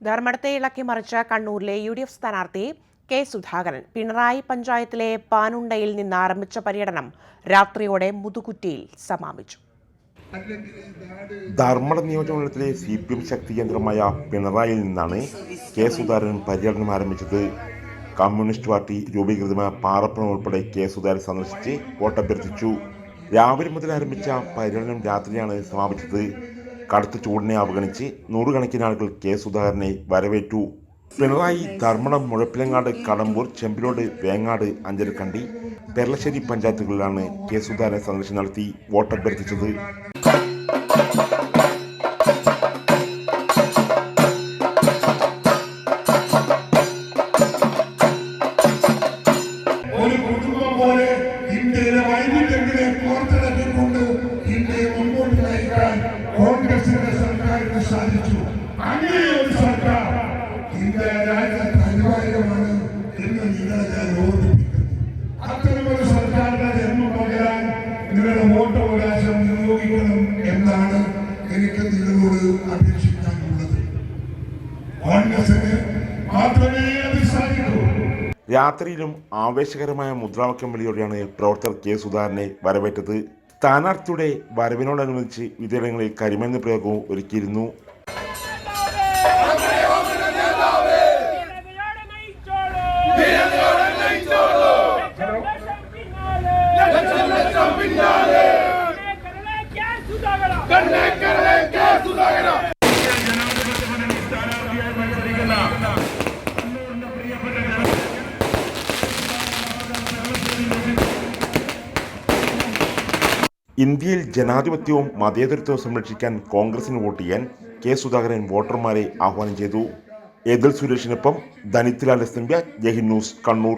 ധർമ്മടത്തെ ഇളക്കി മറിച്ച കണ്ണൂരിലെ യു ഡി എഫ് സ്ഥാനാർത്ഥി കെ സുധാകരൻ പിണറായി പഞ്ചായത്തിലെ പാനുണ്ടയിൽ നിന്ന് ആരംഭിച്ച പര്യടനം രാത്രിയോടെ മുതുകുറ്റിയിൽ സമാപിച്ചു. ധർമ്മട നിയോജകമണ്ഡലത്തിലെ സി പി എം ശക്തി കേന്ദ്രമായ പിണറായിയിൽ നിന്നാണ് കെ സുധാകരൻ പര്യടനം ആരംഭിച്ചത്. കമ്മ്യൂണിസ്റ്റ് പാർട്ടി രൂപീകൃതമായ പാറപ്പുറം ഉൾപ്പെടെ കെ സുധാകരൻ സന്ദർശിച്ച് വോട്ടഭ്യർത്ഥിച്ചു. രാവിലെ മുതൽ ആരംഭിച്ച പര്യടനം രാത്രിയാണ് സമാപിച്ചത്. കടുത്ത ചൂടിനെ അവഗണിച്ച് നൂറുകണക്കിന് ആളുകൾ കെ സുധാകരനെ വരവേറ്റു. പിണറായി ധർമ്മടം മുഴപ്പിലങ്ങാട് കടമ്പൂർ ചെമ്പിലോട് വേങ്ങാട് അഞ്ചരക്കണ്ടി പെരളശ്ശേരി പഞ്ചായത്തുകളിലാണ് കെ സുധാകരൻ സന്ദർശനം നടത്തി വോട്ടഭ്യർത്ഥിച്ചത്. സാധിച്ചു. അങ്ങനെ ഒരു സർക്കാർ ഇന്ത്യ രാജ്യത്ത് അനിവാര്യമാണ് എന്ന് നിങ്ങളെ ഞാൻ ഓർമ്മിപ്പിക്കുന്നു. അത്തരമൊരു സർക്കാരിന്റെ ജന്മം പകരാൻ നിങ്ങളുടെ വോട്ടവകാശം വിനിയോഗിക്കണം എന്നാണ് എനിക്ക് നിങ്ങളോട് അപേക്ഷിക്കാനുള്ളത്. കോൺഗ്രസിന് മാത്രമേ അത് സാധിക്കൂ രാത്രിയിലും ആവേശകരമായ മുദ്രാവാക്യം വിളിയോടെയാണ് പ്രവർത്തകർ കെ സുധാകരനെ വരവേറ്റത്. സ്ഥാനാർത്ഥിയുടെ വരവിനോടനുബന്ധിച്ച് വിദ്യാലയങ്ങളിൽ കരിമരുന്ന് പ്രയോഗവും ഒരുക്കിയിരുന്നു ജനതയോടെ നയിച്ചോളൂ. ഇന്ത്യയിൽ ജനാധിപത്യവും മതേതരത്വവും സംരക്ഷിക്കാൻ കോൺഗ്രസിന് വോട്ട് ചെയ്യാൻ കെ സുധാകരൻ വോട്ടർമാരെ ആഹ്വാനം ചെയ്തു. എതിൽ സുരേഷിനൊപ്പം ധനിത്ലാൽ എസ്തമ്പ്യ ജഹിൻ ന്യൂസ് കണ്ണൂർ.